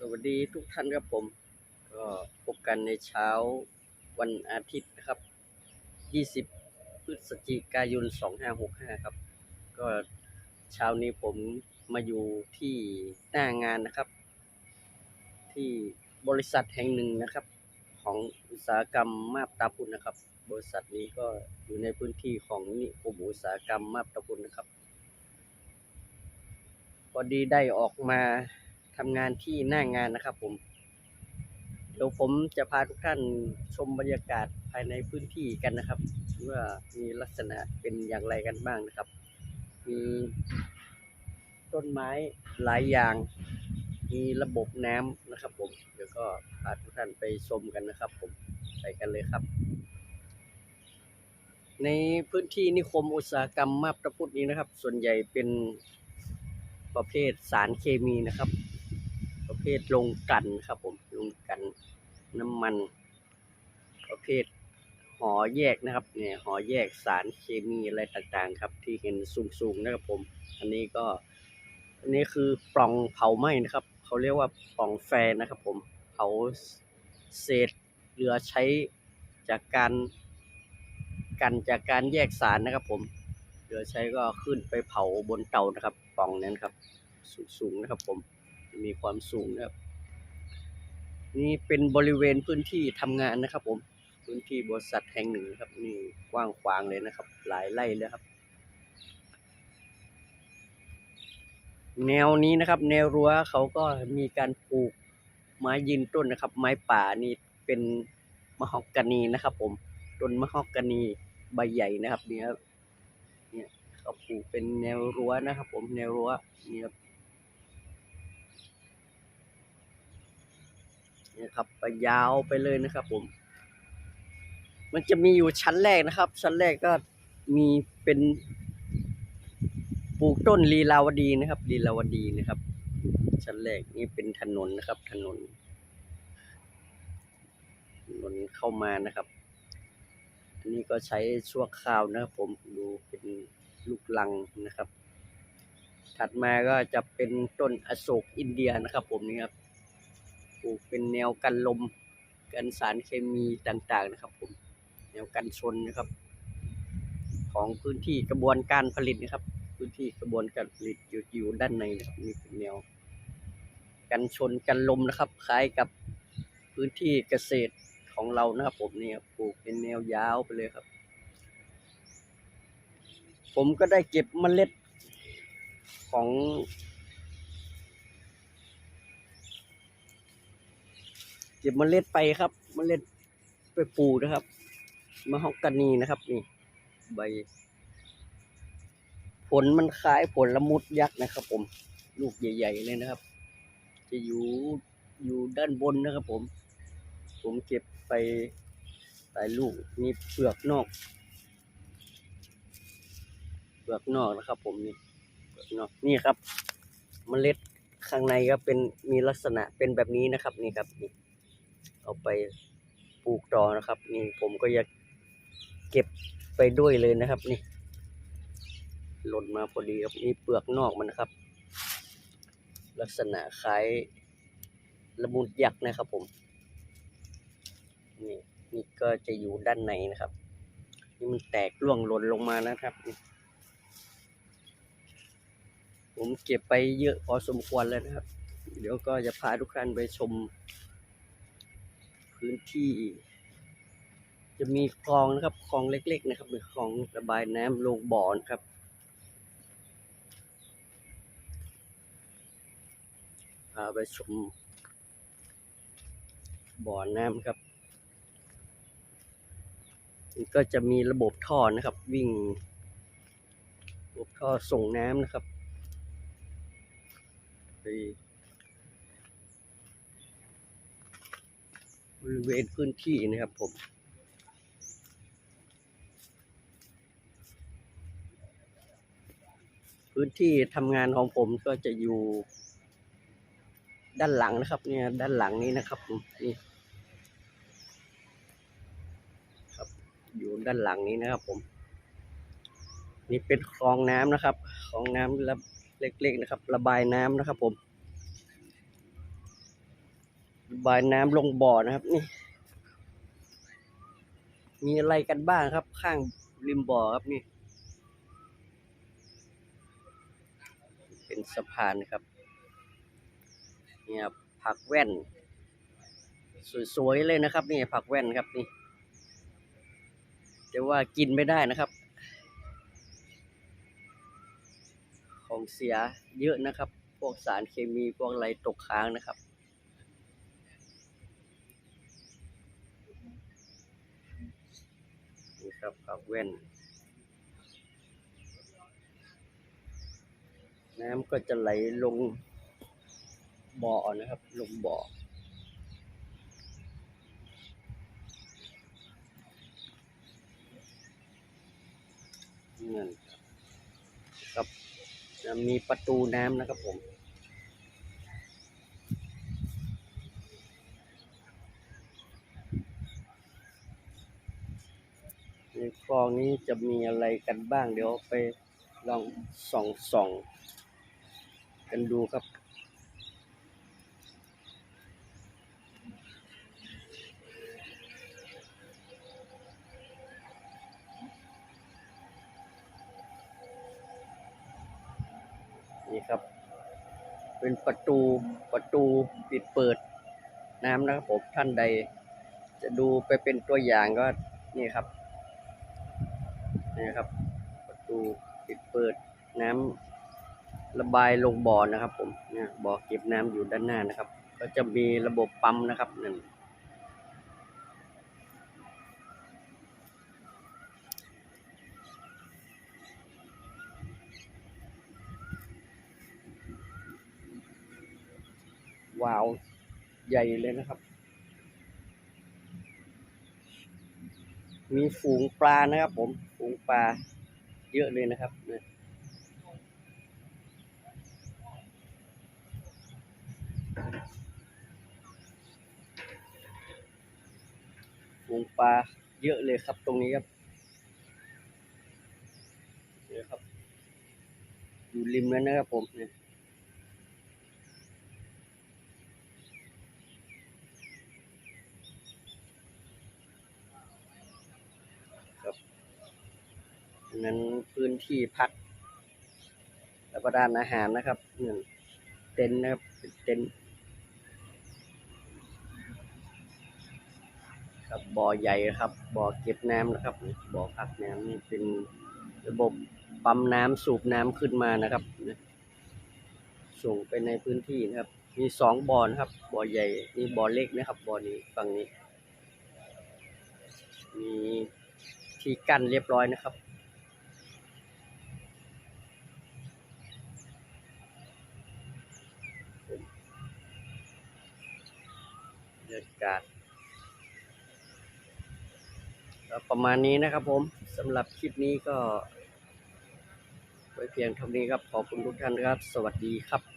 สวัสดีทุกท่านครับผม ก็พบกันในเช้าวันอาทิตย์นะครับ 20 พฤศจิกายน 2565 ครับ ก็เช้านี้ผมมาอยู่ที่หน้างานนะครับ ที่บริษัทแห่งหนึ่งนะครับ ของอุตสาหกรรมมาบตาพุนนะครับ บริษัทนี้ก็อยู่ในพื้นที่ของนิคมอุตสาหกรรมมาบตาพุนนะครับ พอดีได้ออกมา ทำงานที่หน้างานนะครับ ผม เดี๋ยวผมจะพาทุกท่านชมบรรยากาศภายในพื้นที่กันนะครับว่ามีลักษณะเป็นอย่างไรกันบ้างนะครับ มีต้นไม้หลายอย่าง มีระบบน้ำนะครับ ผม เดี๋ยวก็พาทุกท่านไปชมกันนะครับ ผมไปกันเลยครับ ในพื้นที่นิคมอุตสาหกรรมมาบตะพุดนี้นะครับ ส่วนใหญ่เป็นประเภทสารเคมีนะครับ ภทลงกันครับผมลงกันน้ำมัน ประเภทห่อแยกนะครับเนี่ยห่อแยกสารเคมีอะไรต่างๆ ครับ ที่เห็นสูงๆนะครับผม อันนี้ก็อันนี้คือปล่องเผาไหม้นะครับเขาเรียกว่าปล่องแฟนะครับ ผมเผาเศษเหลือใช้จากการกันจากการแยกสารนะครับ ผมเหลือใช้ก็ขึ้นไปเผาบนเตานะครับปล่องนั้นครับ สูงๆนะครับผม มีความสูงนะครับ นี่เป็นบริเวณพื้นที่ทำงานนะครับ ผมพื้นที่บริษัทแห่งหนึ่งครับ นี่กว้างขวางเลยนะครับ หลายไร่เลยครับ แนวนี้นะครับ แนวรั้วเขาก็มีการปลูกไม้ยืนต้นนะครับ ไม้ป่านี่เป็นมะฮอกกานีนะครับ ผมต้นมะฮอกกานีใบใหญ่นะครับเนี่ยเนี่ยเขาปลูกเป็นแนวรั้วนะครับ ผมแนวรั้วนี่ครับเนี่ยครับไปยาวไปเลยนะครับ ผม มันจะมีอยู่ชั้นแรกนะครับ ชั้นแรกก็มีเป็นปลูกต้นลีลาวดีนะครับลีลาวดีนะครับ ชั้นแรกนี่เป็นถนนนะครับ ถนนถนนเข้ามานะครับอันนี้ก็ใช้ชั่วคราวนะครับ ผมดูเป็นลูกลังนะครับ ถัดมาก็จะเป็นต้นอโศกอินเดียนะครับ ผมนี่ครับ ลูกเป็นแนวกันลม กันสารเคมีต่างๆนะครับ ผมแนวกันชนนะครับ ของพื้นที่กระบวนการผลิตนะครับ พื้นที่กระบวนการผลิตอยู่อยู่ด้านในนะครับนี่เป็นแนว กันชนกันลมนะครับ คล้ายกับพื้นที่เกษตรของเรานะครับผมเนี่ยปลูกเป็นแนวยาวไปเลยครับ ผมก็ได้เก็บเมล็ดของ ก็บเมล็ดไปครับเมล็ดไปปลูกนะครับ มะฮอกกานีนะครับ นี่ ใบ ผลมันคล้ายผลละมุดยักษ์นะครับ ผม ลูกใหญ่ ๆ เลยนะครับ จะอยู่อยู่ด้านบนนะครับ ผม ผมเก็บไปหลายลูกมีเปลือกนอก เปลือกนอกนะครับ ผมนี่เปลือกนอกนี่ครับเมล็ดข้างในก็เป็นมีลักษณะเป็นแบบนี้นะครับ นี่ครับนี่ เอาไปปลูกต่อนะครับ นี่ผมก็อยากเก็บไปด้วยเลยนะครับ นี่ หล่นมาพอดีครับนี่เปลือกนอกมันนะครับ ลักษณะคล้ายละมุดยักษ์นะครับ ผม นี่นี่ก็จะอยู่ด้านในนะครับ นี่มันแตกร่วงหล่นลงมานะครับผมเก็บไปเยอะพอสมควรแล้วนะครับ เดี๋ยวก็จะพาทุกท่านไปชม พื้นที่ จะมีคลองนะครับคลองเล็ก ๆ นะครับเป็นคลองระบายน้ำลงบ่อนะครับพาไปชมบ่อน้ำครับก็จะมีระบบท่อนะครับ วิ่งระบบท่อส่งน้ำนะครับไป ริเวณพื้นที่นะครับผมพื้นที่ทำงานของผมก็จะอยู่ ด้านหลังนะครับ เนี่ยด้านหลังนี้นะครับผมนี่ครับ อยู่ด้านหลังนี้นะครับ ผม นี่เป็นคลองน้ำนะครับคลองน้ำเล็กๆนะครับ ระบายน้ำนะครับ ผม บายน้ำลงบ่อนะครับนี่ มีอะไรกันบ้างครับ ข้างริมบ่อครับนี่ เป็นสะพานครับเนี่ยครับผักแว่น สวยๆเลยนะครับ นี่ผักแว่นครับนี่แต่ว่ากินไม่ได้นะครับ ของเสียเยอะนะครับ พวกสารเคมีพวกอะไรตกค้างนะครับ ครับผักแว่น น้ำก็จะไหลลงบ่อนะครับ ลงบ่อนั่นครับจะมีประตูน้ำนะครับผม ในคล องนี้จะมีอะไรกันบ้าง เดี๋ยวไปลองส่องส่องกันดูครับ นี่ครับ เป็นประตูประตูปิดเปิดน้ำนะครับผมท่านใด จะดูไปเป็นตัวอย่างก็นี่ครับ นี่ครับ ประตูปิดเปิดน้ำระบายลงบ่อนะครับ ผมเนี่ยบ่อเก็บน้ำอยู่ด้านหน้านะครับ ก็จะมีระบบปั๊มนะครับนั่นวาวใหญ่เลยนะครับ มีฝูงปลานะครับผม ปลาเยอะเลยนะครับวงปลาเยอะเลยครับตรงนี้ครับเยอะครับ อยู่ริมนั้นนะครับผมเนี่ย นั้นพื้นที่พัก แล้วก็ด้านอาหารนะครับนี่เต็นท์นะครับเป็นเต็นท์ครับบ่อใหญ่ครับบ่อเก็บน้ำนะครับบ่อพักน้ำนี่เป็นระบบปั๊มน้ำสูบน้ำขึ้นมานะครับ ส่งไปในพื้นที่นะครับ มีสองบ่อนะครับ บ่อใหญ่มีบ่อเล็กนะครับบ่อนี้ฝั่งนี้ มีที่กั้นเรียบร้อยนะครับ เรรยาการก็ประมาณนี้นะครับผมสำหรับคลิปนี้ก็ ไว้เพียงเท่านี้ครับ ขอบคุณทุกท่านครับ สวัสดีครับ